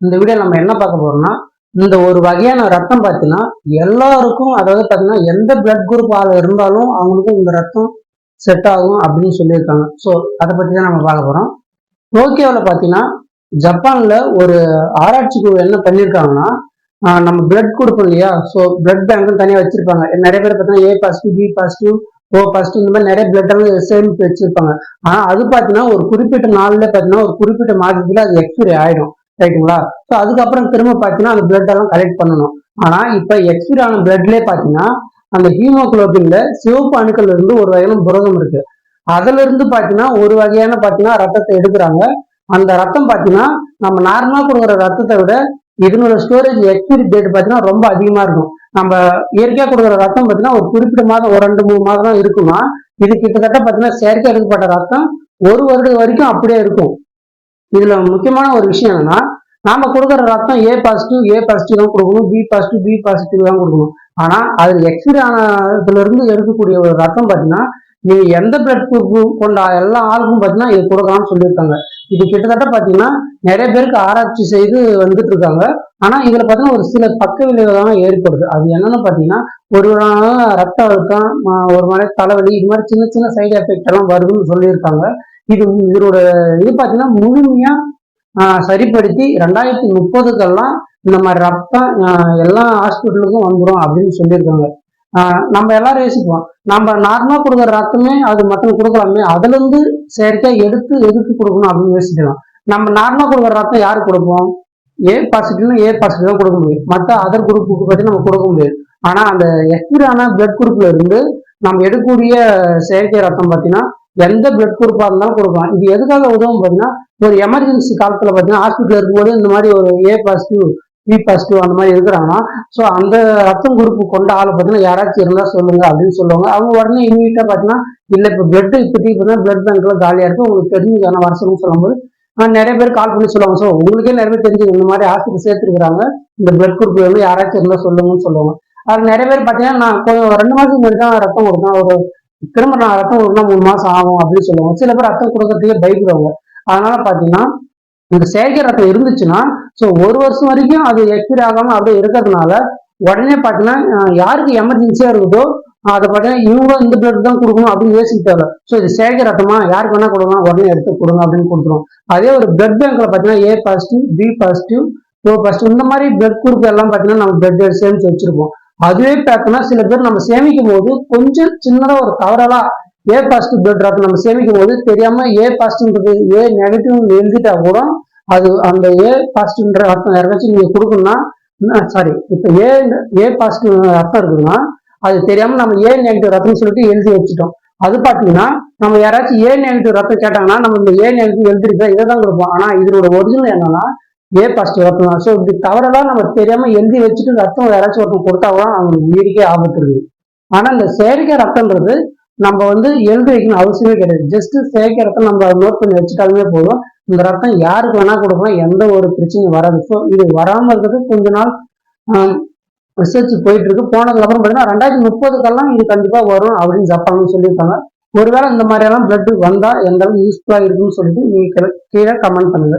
இந்த வீடியோ நம்ம என்ன பார்க்க போறோம்னா இந்த ஒரு வகையான ரத்தம் பார்த்தீங்கன்னா எல்லாருக்கும் அதாவது பார்த்தீங்கன்னா எந்த பிளட் குரூப் ஆள் இருந்தாலும் அவங்களுக்கும் இந்த ரத்தம் செட் ஆகும் அப்படின்னு சொல்லியிருக்காங்க. ஸோ அதை பற்றி தான் நம்ம பார்க்க போகிறோம் டோக்கியோவில் பார்த்தீங்கன்னா ஜப்பானில் ஒரு ஆராய்ச்சிக்கு என்ன பண்ணியிருக்காங்கன்னா நம்ம பிளட் கொடுப்போம் இல்லையா? ஸோ பிளட் பேங்க்னு தனியாக வச்சிருப்பாங்க. நிறைய பேர் பார்த்தீங்கன்னா A positive B positive O positive இந்த மாதிரி நிறைய பிளட் எல்லாம் சேமிப்பு வச்சிருப்பாங்க. ஆனால் அது பார்த்தீங்கன்னா ஒரு குறிப்பிட்ட நாளில் பார்த்தீங்கன்னா ஒரு குறிப்பிட்ட மாதத்தில் அது எக்ஸ்பைரி ஆயிடும். ரைட்டுங்களா ஸோ அதுக்கப்புறம் திரும்ப பார்த்தீங்கன்னா அந்த பிளட் எல்லாம் கலெக்ட் பண்ணணும். ஆனால் இப்போ எக்ஸ்பீர் ஆன பிளட்லேயே பார்த்தீங்கன்னா அந்த ஹீமோக்ளோபின்ல சிவப்பு அணுக்கள் இருந்து ஒரு வகையான புரதம் இருக்கு. அதுல இருந்து பார்த்தீங்கன்னா ஒரு வகையான பார்த்தீங்கன்னா ரத்தத்தை எடுக்கிறாங்க. அந்த ரத்தம் பார்த்தீங்கன்னா நம்ம நார்மலா கொடுக்குற ரத்தத்தை விட இதனோட ஸ்டோரேஜ் எக்ஸ்பீரி டேட் பார்த்தீங்கன்னா ரொம்ப அதிகமா இருக்கும். நம்ம இயற்கையா கொடுக்குற ரத்தம் பார்த்தீங்கன்னா ஒரு குறிப்பிட்ட மாதம் ஒரு ரெண்டு மூணு மாதம் தான் இருக்குமா இது கிட்டத்தட்ட பார்த்தீங்கன்னா செயற்கை எடுக்கப்பட்ட ரத்தம் ஒரு வருடம் வரைக்கும் அப்படியே இருக்கும். இதுல முக்கியமான ஒரு விஷயம் என்னன்னா நாம கொடுக்குற ரத்தம் ஏ பாசிட்டிவ் ஏ பாசிட்டிவ் தான் கொடுக்கணும் பி பாசிட்டிவ் பி பாசிட்டிவ் தான் கொடுக்கணும். ஆனா அது எக்ஸ்பைரி ஆனதுல இருந்து எடுக்கக்கூடிய ஒரு ரத்தம் பார்த்தீங்கன்னா நீங்க எந்த பிளட் குரூப் கொண்ட எல்லா ஆளுக்கும் பார்த்தீங்கன்னா இது கொடுக்கலாம்னு சொல்லியிருக்காங்க. இது கிட்டத்தட்ட பார்த்தீங்கன்னா நிறைய பேருக்கு ஆராய்ச்சி செய்து வந்துட்டு இருக்காங்க. ஆனா இதுல பார்த்தீங்கன்னா ஒரு சில பக்க விளைவுகள் ஏற்படுது. அது என்னன்னு பார்த்தீங்கன்னா ஒரு ரத்த அழுத்தம் ஒரு மாதிரி தலைவலி இது மாதிரி சின்ன சின்ன சைடு எஃபெக்ட் எல்லாம் வருதுன்னு சொல்லியிருக்காங்க. இது இதோட இது பார்த்தீங்கன்னா முழுமையா சரிப்படுத்தி ரெண்டாயிரத்தி முப்பதுக்கெல்லாம் இந்த மாதிரி ரத்தம் எல்லா ஹாஸ்பிட்டலுக்கும் வந்துடும் அப்படின்னு சொல்லியிருக்காங்க. நம்ம எல்லாரும் யோசிப்போம். நம்ம நார்மலா கொடுக்குற ரத்தமே அது மட்டும் கொடுக்கலாமே அதுல இருந்து செயற்கையா எடுத்து எதுக்கு கொடுக்கணும் அப்படின்னு யோசிக்கலாம். நம்ம நார்மலா கொடுக்குற ரத்தம் யாருக்கு கொடுப்போம்? ஏ பாசிட்டிவ்னா ஏ பாசிட்டிவ் தான் கொடுக்க முடியும். மற்ற அதர் குரூப்புக்கு பற்றி நம்ம கொடுக்க முடியாது. ஆனா அந்த எக்ஸ்பிரான பிளட் குரூப்ல இருந்து நம்ம எடுக்கக்கூடிய செயற்கை ரத்தம் பார்த்தீங்கன்னா எந்த பிளட் குரூப்பா இருந்தாலும் கொடுக்கலாம். இது எதுக்காக உதவும் பார்த்தீங்கன்னா ஒரு எமர்ஜென்சி காலத்துல பார்த்தீங்கன்னா ஹாஸ்பிட்டல் இருக்கும்போது இந்த மாதிரி ஒரு ஏ பாசிட்டிவ் பி பாசிட்டிவ் அந்த மாதிரி இருக்கிறாங்கன்னா ஸோ அந்த ரத்தம் குரூப் கொண்ட ஆள் பார்த்தீங்கன்னா யாராச்சும் இருந்தா சொல்லுங்க அப்படின்னு சொல்லுவாங்க. அவங்க உடனே இமீடியட்டா பார்த்தீங்கன்னா இல்ல இப்போ பிளட் இப்போதைக்கு பார்த்தீங்கன்னா பிளட் பேங்க்ல காலியா இருக்கு. உங்களுக்கு தெரிஞ்சுக்கான வருஷம்னு சொல்லும்போது நிறைய பேர் கால் பண்ணி சொல்லுவாங்க. ஸோ உங்களுக்கே நிறைய பேர் தெரிஞ்சு இந்த மாதிரி ஹாஸ்பிட்டல் சேர்த்துருக்காங்க இந்த பிளட் குரூப் வந்து யாராச்சும் இருந்தா சொல்லுங்கன்னு சொல்லுவாங்க. அது நிறைய பேர் பார்த்தீங்கன்னா நான் கொஞ்சம் ரெண்டு மாசத்துக்கு முன்னாடி தான் ரத்தம் கொடுத்தேன். ஒரு திரும்ப நான் ரத்தம் கொடுக்கணும் மூணு மாசம் ஆகும் அப்படின்னு சொல்லுவாங்க. சில பேர் ரத்தம் கொடுக்கறதுக்கே பயப்படுவாங்க. அதனால பாத்தீங்கன்னா இந்த செயற்கை ரத்தம் இருந்துச்சுன்னா ஸோ ஒரு வருஷம் வரைக்கும் அது எக்ஸ்பீரி ஆகாம அப்படியே இருக்கிறதுனால உடனே பாத்தீங்கன்னா யாருக்கு எமர்ஜென்சியா இருக்குதோ அதை பார்த்தீங்கன்னா இவங்க இந்த பிளட் தான் கொடுக்கணும் அப்படின்னு யோசிக்க தேவை ஸோ இது சேகர் ரத்தமா யாருக்கு வேணா கொடுக்கணும் உடனே எடுத்து கொடுங்க அப்படின்னு கொடுத்துரும். அதே ஒரு பிளட் பேங்க்ல பார்த்தீங்கன்னா A positive B positive O positive இந்த மாதிரி பிளட் குரூப் எல்லாம் பார்த்தீங்கன்னா நம்ம பிளட் சேமிச்சு வச்சிருப்போம். அதுவே பார்த்தோம்னா சில பேர் நம்ம சேமிக்கும் போது கொஞ்சம் சின்னதா ஒரு தவறலா ஏ பாசிட்டிவ் பிளட் ரத்தம் நம்ம சேமிக்கும் போது தெரியாம ஏ பாசிட்டிவ்ன்றது ஏ நெகட்டிவ் எழுதிட்டா கூட அது அந்த ஏ பாசிட்டிவ்ன்ற ரத்தம் யாருக்காச்சும் நீங்க கொடுக்கணும்னா சாரி இப்போ ஏ ஏ பாசிட்டிவ் ரத்தம் இருக்குதுன்னா அது தெரியாம நம்ம ஏ நெகட்டிவ் ரத்தம்னு சொல்லிட்டு எழுதி வச்சுட்டோம். அது பார்த்தீங்கன்னா நம்ம யாராச்சும் ஏ நெகட்டிவ் ரத்தம் கேட்டாங்கன்னா நம்ம இந்த ஏ நெகட்டிவ் எழுதிருக்கோம் இதை தான் கொடுப்போம். ஆனா இதனோட ஒரிஜினல் என்னன்னா ஏ பாசிட்டிவ் ரத்தம் ஸோ இப்படி தவறெல்லாம் நம்ம தெரியாம எழுதி வச்சுட்டு ரத்தம் யாராச்சும் ஒருத்தன் கொடுத்தாதான் அவங்களுக்கு உயிருக்கே ஆபத்து இருக்குது ஆனா இந்த செயற்கை ரத்தம்ன்றது நம்ம வந்து எழுதி வைக்கணும் அவசியமே கிடையாது. ஜஸ்ட் செயற்கை ரத்தம் நம்ம நோட் பண்ணி வச்சுட்டாலுமே போதும். இந்த ரத்தம் யாருக்கு வேணா கொடுக்கலாம். எந்த ஒரு பிரச்சனையும் வராது. ஸோ இது வராம இருக்கிறது கொஞ்ச நாள் ரிசர்ச் போயிட்டு இருக்கு. போனதுக்கு அப்புறம் பார்த்தீங்கன்னா ரெண்டாயிரத்தி முப்பதுக்கெல்லாம் இது கண்டிப்பா வரும் அப்படின்னு ஜப்பான்னு சொல்லியிருக்காங்க. ஒருவேளை இந்த மாதிரியெல்லாம் பிளட் வந்தா எந்த அளவுக்கு யூஸ்ஃபுல்லா இருக்குன்னு சொல்லிட்டு நீங்க கீழே கமெண்ட் பண்ணுங்க.